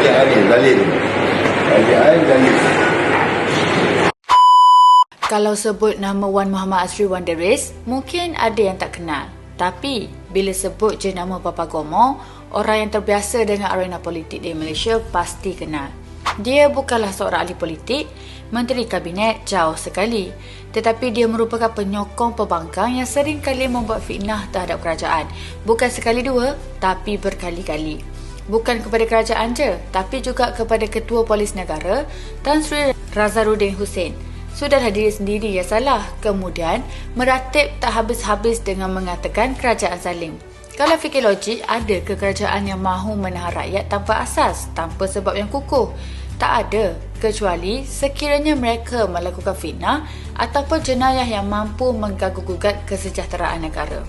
Ain, dalil. Ain, dalil. Kalau sebut nama Wan Muhammad Asri Wanderis, mungkin ada yang tak kenal. Tapi, bila sebut je nama Papa Gomo, orang yang terbiasa dengan arena politik di Malaysia pasti kenal. Dia bukanlah seorang ahli politik, menteri kabinet jauh sekali. Tetapi dia merupakan penyokong pembangkang yang sering kali membuat fitnah terhadap kerajaan. Bukan sekali dua, tapi berkali-kali. Bukan kepada kerajaan je, tapi juga kepada Ketua Polis Negara, Tan Sri Razaruddin Hussein. Sudahlah diri sendiri yang salah. Kemudian, meratib tak habis-habis dengan mengatakan kerajaan zalim. Kalau fikir logik, ada ke kerajaan yang mahu menahan rakyat tanpa asas, tanpa sebab yang kukuh? Tak ada, kecuali sekiranya mereka melakukan fitnah ataupun jenayah yang mampu mengganggu-gugat kesejahteraan negara.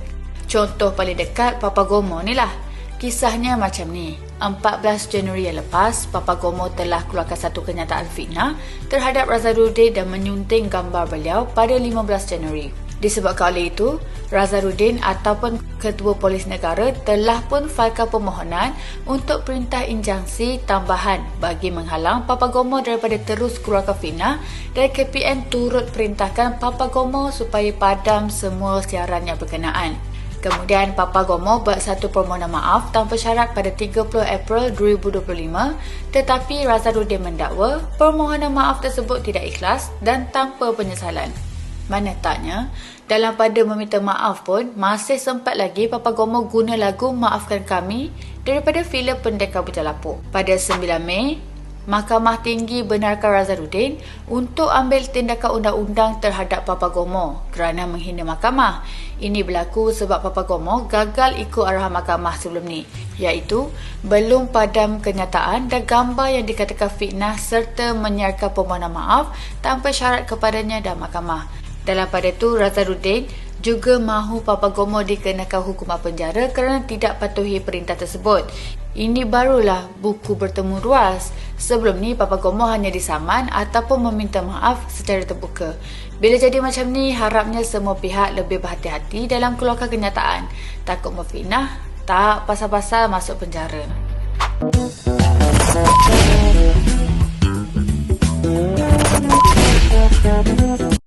Contoh paling dekat Papa Gomo ni lah. Kisahnya macam ni. 14 Januari yang lepas, Papa Gomo telah keluarkan satu kenyataan fitnah terhadap Razaruddin dan menyunting gambar beliau pada 15 Januari. Disebabkan oleh itu, Razaruddin ataupun Ketua Polis Negara telah pun failkan permohonan untuk perintah injangsi tambahan bagi menghalang Papa Gomo daripada terus keluarkan fitnah dan KPN turut perintahkan Papa Gomo supaya padam semua siaran yang berkenaan. Kemudian Papa Gomo buat satu permohonan maaf tanpa syarat pada 30 April 2025 tetapi Razaruddin mendakwa permohonan maaf tersebut tidak ikhlas dan tanpa penyesalan. Mana taknya, dalam pada meminta maaf pun masih sempat lagi Papa Gomo guna lagu Maafkan Kami daripada filem Pendekar Berjalapuk. Pada 9 Mei, Mahkamah Tinggi benarkan Razaruddin untuk ambil tindakan undang-undang terhadap Papa Gomo kerana menghina mahkamah. Ini berlaku sebab Papa Gomo gagal ikut arahan mahkamah sebelum ni iaitu belum padam kenyataan dan gambar yang dikatakan fitnah serta menyiarkan permohonan maaf tanpa syarat kepadanya dan mahkamah. Dalam pada itu, Razaruddin juga mahu Papa Gomo dikenakan hukuman penjara kerana tidak patuhi perintah tersebut. Ini barulah buku bertemu ruas. Sebelum ni Papa Gomo hanya disaman ataupun meminta maaf secara terbuka. Bila jadi macam ni, harapnya semua pihak lebih berhati-hati dalam keluarkan kenyataan. Takut memfitnah, tak pasal-pasal masuk penjara.